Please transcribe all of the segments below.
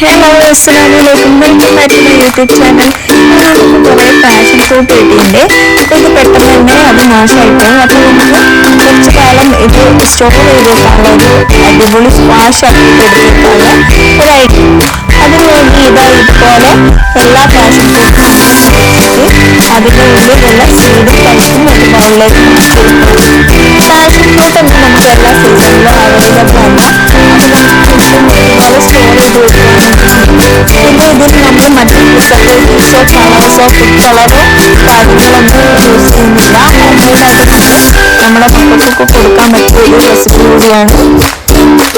Hello അസ്സലാമലൈക്കും welcome back to YouTube channel നമുക്ക് കുറേ പാഷൻ ഫ്രൂട്ട് കിട്ടിയിട്ടുണ്ട് അപ്പോൾ ഇത് പെട്ടെന്ന് തന്നെ അത് നാശമായിപ്പോയി? അപ്പോൾ നമുക്ക് കുറച്ച് കാലം ഇത് സ്റ്റോർ ചെയ്ത് വെക്കാനുള്ള ഒരു അടിപൊളി സ്ക്വാഷ് ആക്കി എടുത്തിട്ടുള്ള ഒരു ഐറ്റം ഐഡിയ അതിനുവേണ്ടി ഇതാ ഇതുപോലെ എല്ലാ പാഷൻ ഫ്രൂട്ടും അതിന്റെ ഉള്ളിലുള്ള സീഡും കഴിച്ചും ഒരു ബൗളിലേക്ക് പാഷൻ ഫ്രൂട്ട് നമുക്ക് എല്ലാ സീസണിലും അവൈലബിൾ ആണ്. പ്രിസർവേറ്റീവ്സോ കളേഴ്സോ ഫുഡ് കളറോ കാര്യങ്ങളൊന്നും യൂസ് ചെയ്യുന്നില്ല ഹോംമെയ്ഡായിട്ട് നമ്മുടെ മക്കൾക്കൊക്കെ കൊടുക്കാൻ പറ്റിയ ഒരു റെസിപ്പി കൂടിയാണ്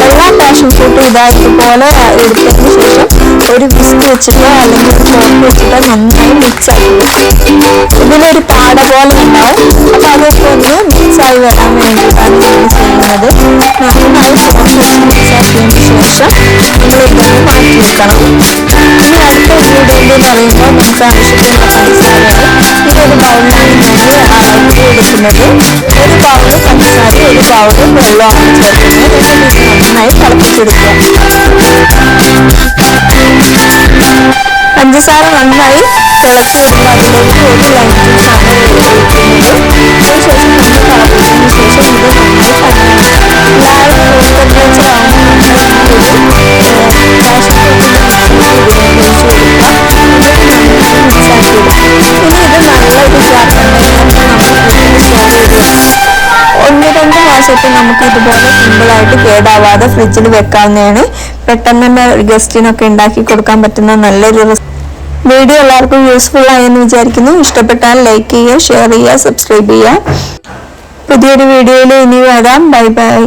എല്ലാ പാഷൻ ഫ്രൂട്ടും ഇതാ ഇതുപോലെ എടുത്തതിന് ശേഷം ഒരു വിസ്ക് വെച്ചിട്ടോ അല്ലെങ്കിൽ ഒരു ഫോർക്ക് വെച്ചിട്ടോ നന്നായി മിക്സ് ആക്കി ഇതിലൊരു പാട പോലെ ഉണ്ടാവും അപ്പൊ അതൊക്കെ ഒന്ന് മിക്സ് ആയി വരാൻ വേണ്ടിയിട്ടാണ് നമ്മൾ ചെയ്യുന്നത് നന്നായി ഫോർക്ക് മിക്സ് ആക്കിയതിന് ശേഷം നമ്മൾ ഇതൊന്ന് മാറ്റി വെക്കണം പറയുമ്പോൾ നമുക്ക് ആവശ്യത്തിനുള്ള പഞ്ചസാരയാണ് ഇതൊരു ബൗളിലാണ് ഞാൻ അളക്കി എടുക്കുന്നത് ഒരു ബൗള് പഞ്ചസാര ഒരു ബൗള് വെള്ളമാണ് ചേർക്കുന്നത് എന്നിട്ട് ഇത് നന്നായി തിളപ്പിച്ചെടുക്കുക പഞ്ചസാര നന്നായി തിളച്ച് വരുമ്പോൾ അതിലേക്ക് ഒരു ലൈം മാസത്തിൽ നമുക്ക് ഇതുപോലെ സിമ്പിളായിട്ട് കേടാവാതെ ഫ്രിഡ്ജിൽ വെക്കാവുന്നതാണ്. പെട്ടെന്ന് തന്നെ ഗസ്റ്റിനൊക്കെ ഉണ്ടാക്കി കൊടുക്കാൻ പറ്റുന്ന നല്ലൊരു വീഡിയോ എല്ലാവർക്കും യൂസ്ഫുൾ ആയെന്ന് വിചാരിക്കുന്നു. ഇഷ്ടപ്പെട്ടാൽ ലൈക്ക് ചെയ്യുക ഷെയർ ചെയ്യുക സബ്സ്ക്രൈബ് ചെയ്യുക. പുതിയൊരു വീഡിയോയിൽ ഇനി വരാം. Bye bye